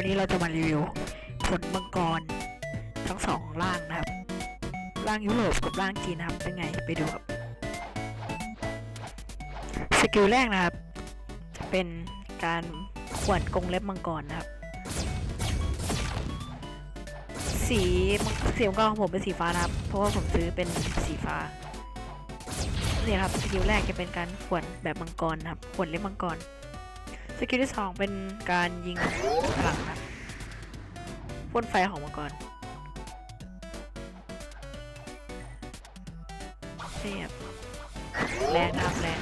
วันนี้เราจะมารีวิวผลมังกรทั้งสองร่างนะครับ ร่างยุโรปกับร่างจีนนะครับ เป็นไงไปดูครับ สกิลแรกนะครับ จะเป็นการขวนกงเล็บมังกรนะครับ สีสีมังกรของผมเป็นสีฟ้านะครับ เพราะว่าผมซื้อเป็นสีฟ้านี่ครับสกิลแรกจะเป็นการขวนแบบมังกรนะครับขวนเล็บมังกร สกิลที่สองเป็นการยิงพลังนะครับพ่นไฟของมังกรนี่ครับแรงนะครับแรง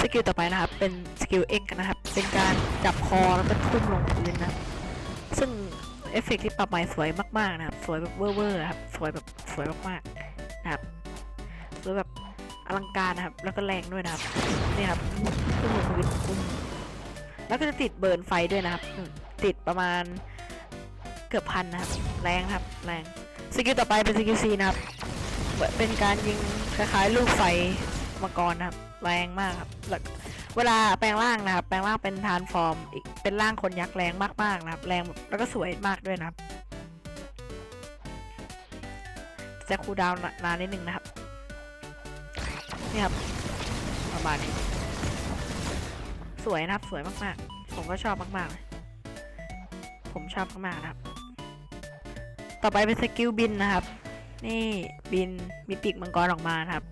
สกิลต่อไปนะครับ เป็นสกิลเอ็กนะครับ เป็นการจับคอแล้วก็ทุ่มลงพื้นนะ ซึ่งเอฟเฟกต์ที่ปรับใหม่สวยมากๆนะครับ สวยแบบเวอร์เวอร์ครับ สวยแบบสวยมากๆนะครับ สวยแบบอลังการนะครับ แล้วก็แรงด้วยนะครับ นี่ครับทุ่มลงพื้นปุ้มแล้วก็จะติดเบิร์นไฟด้วยนะครับ ติดประมาณเกือบพันนะครับ แรงครับ แรงสกิลต่อไปเป็นสกิลซีนะครับ เป็นการยิงคล้ายๆลูกไฟมังกรนะครับ แรงมากครับ เวลาแปลงร่างนะครับ แปลงร่างเป็นทานฟอร์ม อีก เป็นร่างคนยักษ์แรงมากๆนะครับ แรงแล้วก็สวยมากด้วยนะครับจะคูดาวน์นานนิดนึงนะครับ นี่ครับประมาณนี้สวยนะครับ สวยมากๆ ผมก็ชอบมากๆเลยผมชอบมากๆนะครับ ต่อไปเป็นสกิลบินนะครับ นี่บินมีปีกมังกรออกมานะครับ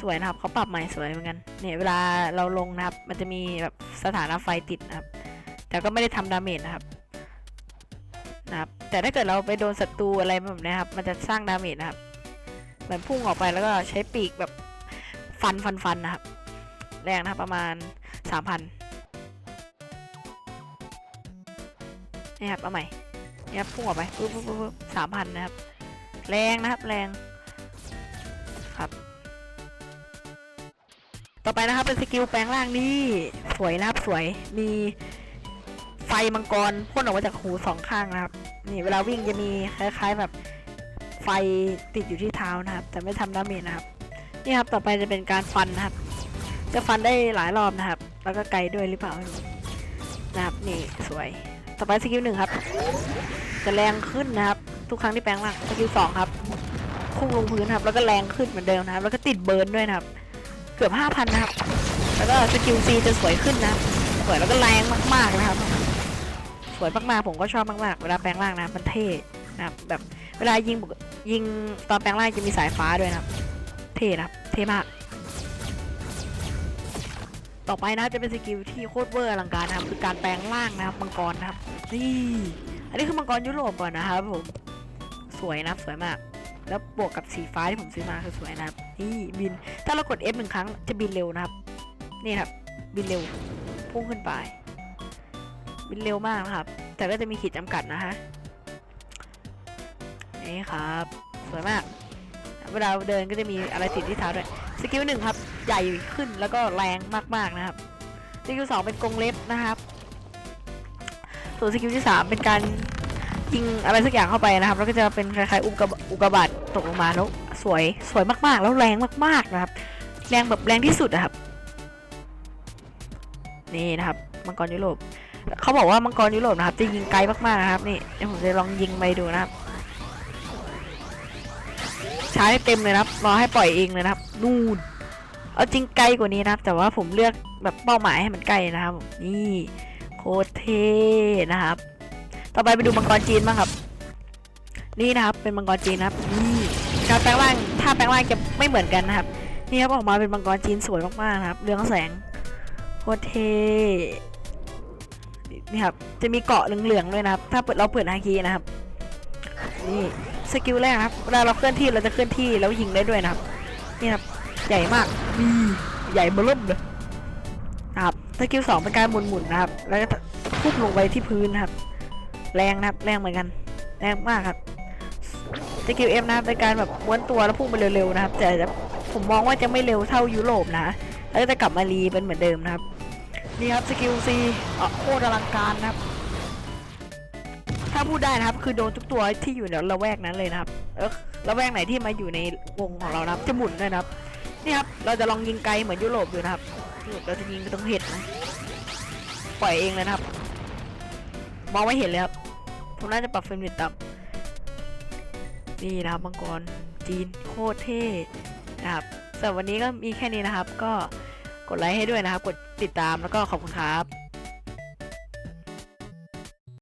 สวยนะครับเขาปรับใหม่สวยเหมือนกันเนี่ยเวลาเราลงนะครับ มันจะมีแบบสถานะไฟติดนะครับ แต่ก็ไม่ได้ทำดาเมจนะครับนะครับ แต่ถ้าเกิดเราไปโดนศัตรูอะไรแบบเนี้ยครับ มันจะสร้างดาเมจนะครับ เหมือนพุ่งออกไปแล้วก็ใช้ปีกแบบ ฟันฟันฟันนะครับ แรงนะครับประมาณสามพันนี่ครับเอาใหม่นี่ครับพุ่งออกไปปุ๊บปุ๊บปุ๊บปุ๊บสามพันนะครับ แรงนะครับแรงครับ ต่อไปนะครับเป็นสกิลแปลงร่างนี่สวยนะครับสวยมีไฟมังกรพ่นออกมาจากหูสองข้างนะครับนี่เวลาวิ่งจะมีคล้าย ๆแบบไฟติดอยู่ที่เท้านะครับ แต่ไม่ทำดาเมจนะครับ นี่ครับต่อไปจะเป็นการฟันนะครับ จะฟันได้หลายรอบนะครับ แล้วก็ไกลด้วยหรือเปล่านะครับนี่สวย ต่อไปสกิลหนึ่งครับ จะแรงขึ้นนะครับ ทุกครั้งที่แปลงร่างสกิลสองครับพุ่งลงพื้นครับ แล้วก็แรงขึ้นเหมือนเดิมนะครับ แล้วก็ติดเบิร์นด้วยนะครับ เกือบห้าพันนะครับ แล้วก็สกิลซีจะสวยขึ้นนะสวยแล้วก็แรงมากๆนะครับ สวยมากๆผมก็ชอบมากๆ เวลาแปลงร่างนะมันเท่นะครับแบบเวลายิงยิงตอนแปลงร่างจะมีสายฟ้าด้วยนะครับ เท่นะครับ เท่มาก ต่อไปนะจะเป็นสกิลที่โคตรเวอร์อลังการนะครับ คือการแปลงร่างนะครับมังกรนะครับ นี่ อันนี้คือมังกรยุโรปก่อนนะครับผม สวยนะสวยมาก แล้วบวกกับสีฟ้าที่ผมซื้อมาคือสวยนะครับ นี่บิน ถ้าเรากด F หนึ่งครั้งจะบินเร็วนะครับ นี่ครับ บินเร็ว พุ่งขึ้นไป บินเร็วมากนะครับ แต่ก็จะมีขีดจำกัดนะฮะ นี่ครับ สวยมาก เวลาเดินก็จะมีอะไรติดที่เท้าด้วยสกิลหนึ่งครับใหญ่ขึ้นแล้วก็แรงมากๆนะครับสกิลสองเป็นกรงเล็บนะครับส่วนสกิลที่สามเป็นการยิงอะไรสักอย่างเข้าไปนะครับ แล้วก็จะเป็นคล้ายๆอุกกาบอุกกาบาตตกลงมาแล้วสวยสวยมากๆ แล้วแรงมากๆนะครับ แรงแบบแรงที่สุดอะครับ นี่นะครับมังกรยุโรปเขาบอกว่ามังกรยุโรปนะครับ จะยิงไกลมากๆนะครับ นี่เดี๋ยวผมจะลองยิงไปดูนะครับ ใช้เต็มเลยนะครับรอให้ปล่อยเองเลยนะครับ นู่น เอาจริงไกลกว่านี้นะครับ แต่ว่าผมเลือกแบบเป้าหมายให้มันใกล้นะครับนี่โคตรเท่นะครับ ต่อไปไปดูมังกรจีนบ้างครับ นี่นะครับ เป็นมังกรจีนนะครับนี่การแปลงร่างถ้าแปลงร่างจะไม่เหมือนกันนะครับ นี่ครับออกมาเป็นมังกรจีนสวยมากๆนะครับ เรืองแสงโคตรเท่นี่ครับ จะมีเกาะเหลืองๆด้วยนะครับ ถ้าเปิดเราเปิดฮาคีนะครับ นี่ สกิลแรกนะครับเวลาเราเคลื่อนที่เราจะเคลื่อนที่แล้วยิงได้ด้วยนะครับนี่ครับใหญ่มากนี่ใหญ่เบิ่มเลยนะครับสกิลสองเป็นการหมุนๆนะครับ แล้วก็พุ่งลงไปที่พื้นนะครับ แรงนะครับแรงเหมือนกันแรงมากครับสกิลเอฟนะครับเป็นการแบบม้วนตัวแล้วพุ่งไปเร็วๆนะครับ แต่จะผมมองว่าจะไม่เร็วเท่ายุโรปนะ แล้วก็จะกลับมารีเป็นเหมือนเดิมนะครับนี่ครับสกิลซีโคตรอลังการนะครับ ถ้าพูดได้นะครับ คือโดนทุกตัวที่อยู่ในละแวกนั้นเลยนะครับ เออละแวกไหนที่มาอยู่ในวงของเรานะครับจะหมุนด้วยนะครับนี่ครับเราจะลองยิงไกลเหมือนยุโรปดูนะครับเราจะยิงไปตรงเห็ดนะปล่อยเองเลยนะครับมองไม่เห็นเลยครับผมน่าจะปรับเฟรมเรทต่ำนี่นะครับมังกรจีนโคตรเท่นะครับสำหรับวันนี้ก็มีแค่นี้นะครับ ก็กดไลค์ให้ด้วยนะครับ กดติดตามแล้วก็ขอบคุณครับ